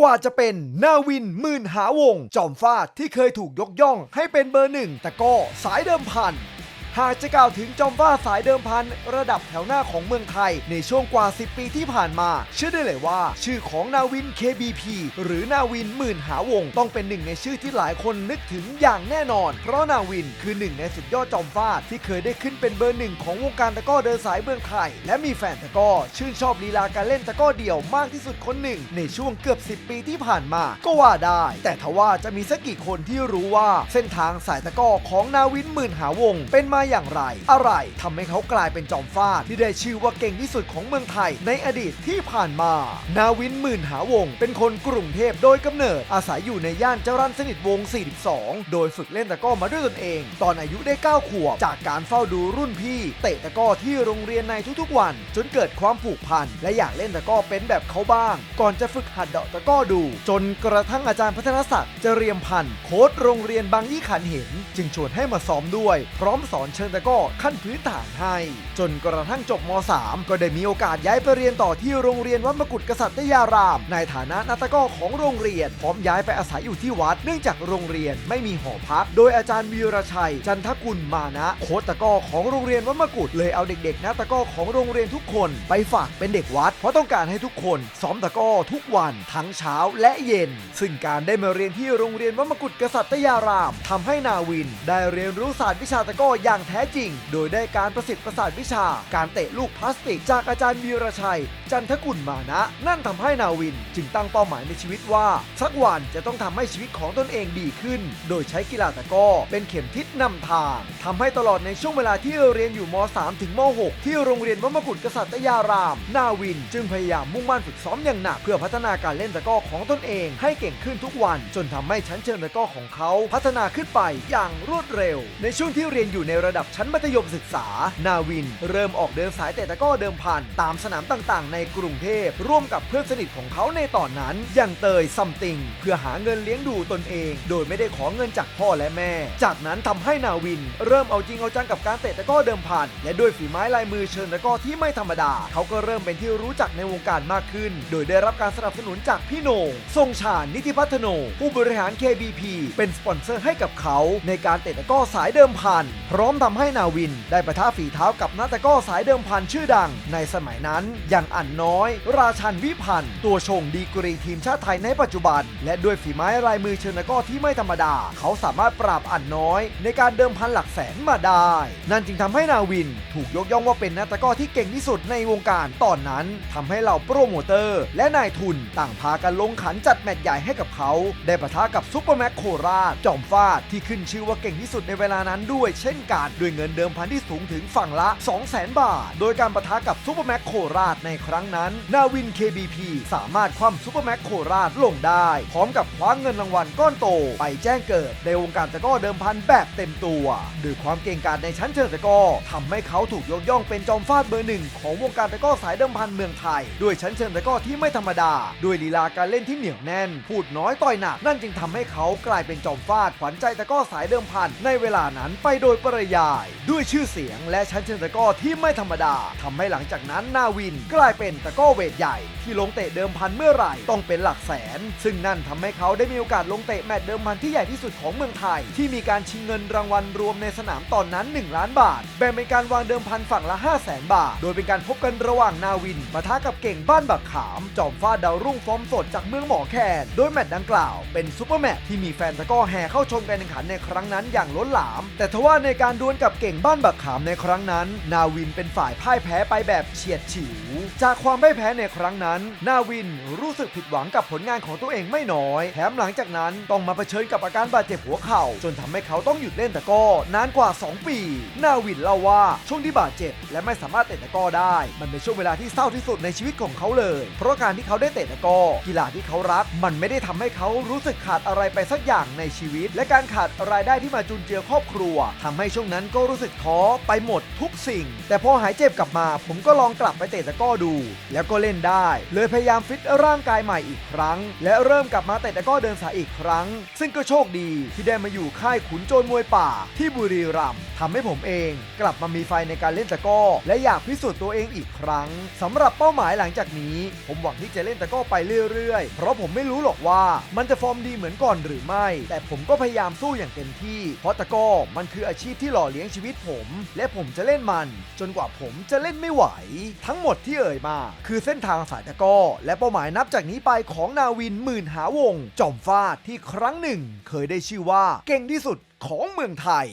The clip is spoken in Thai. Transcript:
กว่าจะเป็นนาวินมื่นหาวง จอมฟาดที่เคยถูกยกย่องให้เป็นเบอร์หนึ่งแต่ก็สายเดิมพัน หากจะกล่าวถึงจอมฟาสายเดิมพันระดับแถวหน้าของเมืองไทย ในช่วงกว่า 10 ปีที่ผ่านมา เชื่อได้เลยว่า ชื่อของนาวิน KBP หรือนาวินหมื่นหาวง ต้องเป็นหนึ่งในชื่อที่หลายคนนึกถึงอย่างแน่นอน เพราะนาวินคือหนึ่งในสุดยอดจอมฟาดที่เคยได้ขึ้นเป็นเบอร์หนึ่งของวงการตะก้อเดินสายเมืองไทย และมีแฟนตะก้อชื่นชอบลีลาการเล่นตะก้อเดี่ยวมากที่สุดคนหนึ่ง ในช่วงเกือบ 10 ปีที่ผ่านมา ก็ว่าได้ แต่ทว่าจะมีสักกี่คนที่รู้ว่า เส้นทางสายตะก้อของนาวินหมื่นหาวง เป็นมาอย่างไร อะไรทำให้เขากลายเป็นจอมฟาดที่ได้ชื่อว่าเก่งที่สุดของเมืองไทย ในอดีตที่ผ่านมา นาวินหมื่นหาวง เป็นคนกรุงเทพโดยกำเนิดอาศัยอยู่ในย่านจรัญสนิทวงศ์42 โดยฝึกเล่นตะก้อมาด้วยตนเอง ตอนอายุได้ 9 ขวบ จากการเฝ้าดูรุ่นพี่ เตะตะก้อที่โรงเรียนในทุกๆวัน จนเกิดความผูกพันและอยากเล่นตะก้อเป็นแบบเขาบ้าง ก่อนจะฝึกหัดเดาะตะก้อดู จนกระทั่งอาจารย์พัฒนศักดิ์เจริยมพันธ์โค้ชโรงเรียนบางยี่ขันเห็น จึงชวนให้มาซ้อมด้วย พร้อมสอนเชิงตะก้อขั้นพื้นฐานให้ จนกระทั่งจบม .3 ก็ได้มีโอกาสย้ายไปเรียนต่อที่โรงเรียนวัดมกุฎกษัตริยาราม ในฐานะนักตะก้อของโรงเรียน พร้อมย้ายไปอาศัยอยู่ที่วัด เนื่องจากโรงเรียนไม่มีหอพัก โดยอาจารย์วีรชัย จันทกุลมานะโค้ชตะก้อของโรงเรียนวัดมกุฎเลยเอาเด็กๆนักตะก้อของโรงเรียนทุกคนไปฝากเป็นเด็กวัด เพราะต้องการให้ทุกคนซ้อมตะก้อทุกวันทั้งเช้าและเย็น ซึ่งการได้มาเรียนที่โรงเรียนวัดมกุฎกษัตริยารามทำให้นาวินได้เรียนรู้ศาสตร์วิชาตะก้ออย่างแท้จริง โดยได้การประสิทธิ์ประสาทวิชา การเตะลูกพลาสติก จากอาจารย์วีรชัย จันทกุลมานะ นั่นทำให้นาวิน จึงตั้งเป้าหมายในชีวิตว่า สักวันจะต้องทำให้ชีวิตของตนเองดีขึ้น โดยใช้กีฬาตะก้อเป็นเข็มทิศนำทางทำให้ตลอดในช่วงเวลาที่เรียนอยู่ม .3 ถึงม .6 ที่โรงเรียนวัดมกุฎกษัตริยาราม นาวินจึงพยายามมุ่งมั่นฝึกซ้อมอย่างหนักเพื่อพัฒนาการเล่นตะก้อของตนเองให้เก่งขึ้นทุกวัน จนทำให้ชั้นเชิงตะก้อของเขา พัฒนาขึ้นไปอย่างรวดเร็ว ในช่วงที่เรียนอยู่ในระระดับชั้นมัธยมศึกษา นาวิน เริ่มออกเดินสายเตะตะก้อเดิมพัน ตามสนามต่างๆ ในกรุงเทพ ร่วมกับเพื่อนสนิทของเขาในตอนนั้น อย่างเตยซัมติง เพื่อหาเงินเลี้ยงดูตนเอง โดยไม่ได้ขอเงินจากพ่อและแม่ จากนั้นทำให้นาวิน เริ่มเอาจริงเอาจังกับการเตะตะก้อเดิมพัน และด้วยฝีไม้ลายมือเชิญตะก้อที่ไม่ธรรมดา เขาก็เริ่มเป็นที่รู้จักในวงการมากขึ้น โดยได้รับการสนับสนุนจากพี่โหน่งทรงชาญนิติพัฒโน ผู้บริหาร KBP เป็นสปอนเซอร์ให้กับเขาในการเตะตะก้อสายเดิมพันพร้อมทำให้นาวินได้ประท่าฝีเท้ากับนักตะก้อสายเดิมพันชื่อดัง ในสมัยนั้นอย่างอันน้อย ราชันวิพันธ์ตัวชงดีกรีทีมชาติไทยในปัจจุบัน และด้วยฝีไม้ลายมือเชิญตะก้อที่ไม่ธรรมดา เขาสามารถปราบอันน้อย ในการเดิมพันหลักแสนมาได้ นั่นจึงทำให้นาวินถูกยกย่องว่าเป็นนักตะก้อที่เก่งที่สุดในวงการตอนนั้นทำให้เหล่าโปรโมเตอร์ และนายทุนต่างพากันลงขันจัดแมตช์ใหญ่ให้กับเขา ได้ประทะกับซุปเปอร์แม็กโคราชจอมฟาดที่ขึ้นชื่อว่าเก่งที่สุดในเวลานั้นด้วยเช่นกันด้วยเงินเดิมพันที่สูงถึงฝั่งละ 200,000 บาท โดยการปะทะกับซุปเปอร์แม็กโคราชในครั้งนั้น นาวิน KBP สามารถคว่ำซุปเปอร์แม็กโคราชลงได้ พร้อมกับคว้าเงินรางวัลก้อนโต ไปแจ้งเกิดในวงการตะก้อเดิมพันแบบเต็มตัวด้วยความเก่งกาจในชั้นเชิงตะก้อทำให้เขาถูกยกย่องเป็นจอมฟาดเบอร์หนึ่งของวงการตะก้อสายเดิมพันเมืองไทย ด้วยชั้นเชิงตะก้อที่ไม่ธรรมดา ด้วยลีลาการเล่นที่เหนียวแน่น พูดน้อยต่อยหนัก นั่นจึงทำให้เขากลายเป็นจอมฟาดขวัญใจตะก้อสายเดิมพันในเวลานั้นไปโดยปริยายด้วยชื่อเสียงและชั้นเชิงตะก้อที่ไม่ธรรมดาทำให้หลังจากนั้นนาวินกลายเป็นตะก้อเวทใหญ่ที่ลงเตะเดิมพันเมื่อไหร่ต้องเป็นหลักแสน ซึ่งนั่นทำให้เขาได้มีโอกาสลงเตะแมตช์เดิมพันที่ใหญ่ที่สุดของเมืองไทย ที่มีการชิงเงินรางวัลรวมในสนามตอนนั้น 1 ล้านบาท แบ่งเป็นการวางเดิมพันฝั่งละ 5 0 0แสนบาท โดยเป็นการพบกันระหว่างนาวินปะทะกับเก่งบ้านบักขาม จอมฟาดดาวรุ่งฟอร์มสดจากเมืองหมอแคนโดยแมตช์ดังกล่าวเป็นซูเปอร์แมตช์ที่มีแฟนตะก้อแห่เข้าชมการแข่งขันในครั้งนั้นอย่างล้นหลาม แต่ทว่าในการดวลกับเก่งบ้านบักขามในครั้งนั้น นาวินเป็นฝ่ายพ่ายแพ้ไปแบบเฉียดฉิว จากความไม่แพ้ในครั้งนั้น นาวินรู้สึกผิดหวังกับผลงานของตัวเองไม่น้อย แถมหลังจากนั้นต้องมาเผชิญกับอาการบาดเจ็บหัวเข่า จนทำให้เขาต้องหยุดเล่นตะก้อนานกว่า 2 ปี นาวินเล่าว่าช่วงที่บาดเจ็บ และไม่สามารถเตะตะก้อได้ มันเป็นช่วงเวลาที่เศร้าที่สุดในชีวิตของเขาเลย เพราะการที่เขาได้เตะตะก้อกีฬาที่เขารัก มันไม่ได้ทำให้เขารู้สึกขาดอะไรไปสักอย่างในชีวิต และการขาดรายได้ที่มาจุนเจือครอบครัวทำให้ช่วงนั้นนั้นก็รู้สึกท้อไปหมดทุกสิ่ง แต่พอหายเจ็บกลับมา ผมก็ลองกลับไปเตะตะก้อดู แล้วก็เล่นได้ เลยพยายามฟิตร่างกายใหม่อีกครั้ง และเริ่มกลับมาเตะตะก้อเดินสายอีกครั้ง ซึ่งก็โชคดีที่ได้มาอยู่ค่ายขุนโจรมวยป่า ที่บุรีรัมย์ทำให้ผมเองกลับมามีไฟในการเล่นตะก้อ และอยากพิสูจน์ตัวเองอีกครั้งสำหรับเป้าหมายหลังจากนี้ ผมหวังที่จะเล่นตะก้อไปเรื่อยๆ เพราะผมไม่รู้หรอกว่ามันจะฟอร์มดีเหมือนก่อนหรือไม่ แต่ผมก็พยายามสู้อย่างเต็มที่ เพราะตะก้อมันคืออาชีพที่หล่อเลี้ยงชีวิตผม และผมจะเล่นมัน จนกว่าผมจะเล่นไม่ไหว ทั้งหมดที่เอ่ยมา คือเส้นทางสายตะก้อ และเป้าหมายนับจากนี้ไปของนาวินหมื่นหาวง จอมฟาดที่ครั้งหนึ่ง เคยได้ชื่อว่าเก่งที่สุดของเมืองไทย